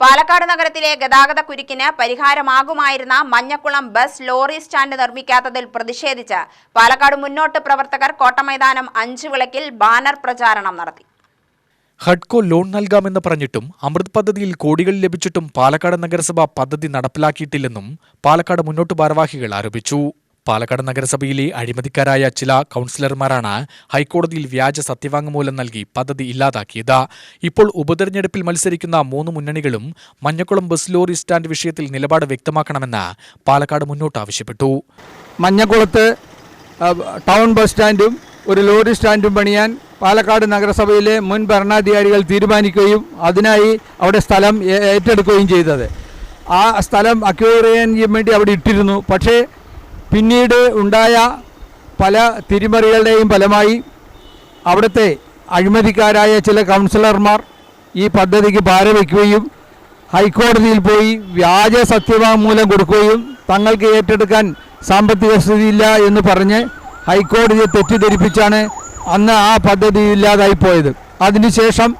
പാലക്കാട് നഗരത്തിലെ ഗതാഗത കുരുക്കിന് പരിഹാരമാകുമായിരുന്ന മഞ്ഞക്കുളം ബസ് ലോറി സ്റ്റാൻഡ് നിർമ്മിക്കാത്തതിൽ പ്രതിഷേധിച്ച് പാലക്കാട് മുന്നോട്ട് പ്രവർത്തകർ കോട്ടമൈതാനം അഞ്ചു വിളക്കിൽ ബാനർ പ്രചാരണം നടത്തി. ഹഡ്കോ ലോൺ നൽകാമെന്ന് പറഞ്ഞിട്ടും അമൃത് പദ്ധതിയിൽ കോടികൾ ലഭിച്ചിട്ടും പാലക്കാട് നഗരസഭ പദ്ധതി നടപ്പിലാക്കിയിട്ടില്ലെന്നും പാലക്കാട് മുന്നോട്ട് ഭാരവാഹികൾ ആരോപിച്ചു. പാലക്കാട് നഗരസഭയിലെ അഴിമതിക്കാരായ ചില കൗൺസിലർമാരാണ് ഹൈക്കോടതിയിൽ വ്യാജ സത്യവാങ്മൂലം നൽകി പദ്ധതി ഇല്ലാതാക്കിയത്. ഇപ്പോൾ ഉപതെരഞ്ഞെടുപ്പിൽ മത്സരിക്കുന്ന മൂന്ന് മുന്നണികളും മഞ്ഞക്കുളം ബസ് ലോറി സ്റ്റാൻഡ് വിഷയത്തിൽ നിലപാട് വ്യക്തമാക്കണമെന്ന് പാലക്കാട് മുന്നോട്ട് ആവശ്യപ്പെട്ടു. മഞ്ഞക്കുളത്ത് ടൗൺ ബസ് സ്റ്റാൻഡും ഒരു ലോറി സ്റ്റാൻഡും പണിയാൻ പാലക്കാട് നഗരസഭയിലെ മുൻ ഭരണാധികാരികൾ തീരുമാനിക്കുകയും അതിനായി അവിടെ സ്ഥലം ഏറ്റെടുക്കുകയും ചെയ്തത്. ആ സ്ഥലം അക്വയർ ചെയ്യാൻ വേണ്ടി അവിടെ ഇട്ടിരുന്നു. പക്ഷേ പിന്നീട് ഉണ്ടായ പല തിരിമറികളുടെയും ഫലമായി അവിടുത്തെ അഴിമതിക്കാരായ ചില കൗൺസിലർമാർ ഈ പദ്ധതിക്ക് ഭാരവയ്ക്കുകയും ഹൈക്കോടതിയിൽ പോയി വ്യാജ സത്യവാങ്മൂലം കൊടുക്കുകയും തങ്ങൾക്ക് ഏറ്റെടുക്കാൻ സാമ്പത്തിക സ്ഥിതിയില്ല എന്ന് പറഞ്ഞ് ഹൈക്കോടതിയെ തെറ്റിദ്ധരിപ്പിച്ചാണ് അന്ന് ആ പദ്ധതി ഇല്ലാതായി പോയത്. അതിനുശേഷം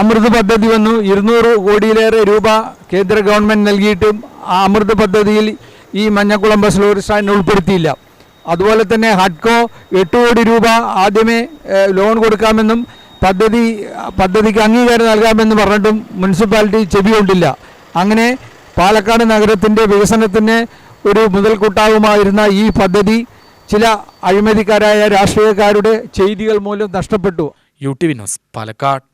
അമൃത് പദ്ധതി വന്നു. ഇരുന്നൂറ് കോടിയിലേറെ രൂപ കേന്ദ്ര ഗവൺമെന്റ് നൽകിയിട്ടും ആ അമൃത് പദ്ധതിയിൽ ഈ മഞ്ഞക്കുളം ബസ് ലോറി സ്റ്റാൻഡിന് ഉൾപ്പെടുത്തിയില്ല. അതുപോലെ തന്നെ ഹഡ്കോ എട്ട് കോടി രൂപ ആദ്യമേ ലോൺ കൊടുക്കാമെന്നും പദ്ധതി പദ്ധതിക്ക് അംഗീകാരം നൽകാമെന്നും പറഞ്ഞിട്ടും മുനിസിപ്പാലിറ്റി ചെവി കൊണ്ടില്ല അങ്ങനെ പാലക്കാട് നഗരത്തിന്റെ വികസനത്തിന് ഒരു മുതൽക്കൂട്ടാവുമായിരുന്ന ഈ പദ്ധതി ചില അഴിമതിക്കാരായ രാഷ്ട്രീയക്കാരുടെ ചെയ്തികൾ മൂലം നഷ്ടപ്പെട്ടു. U T V news Palakkad.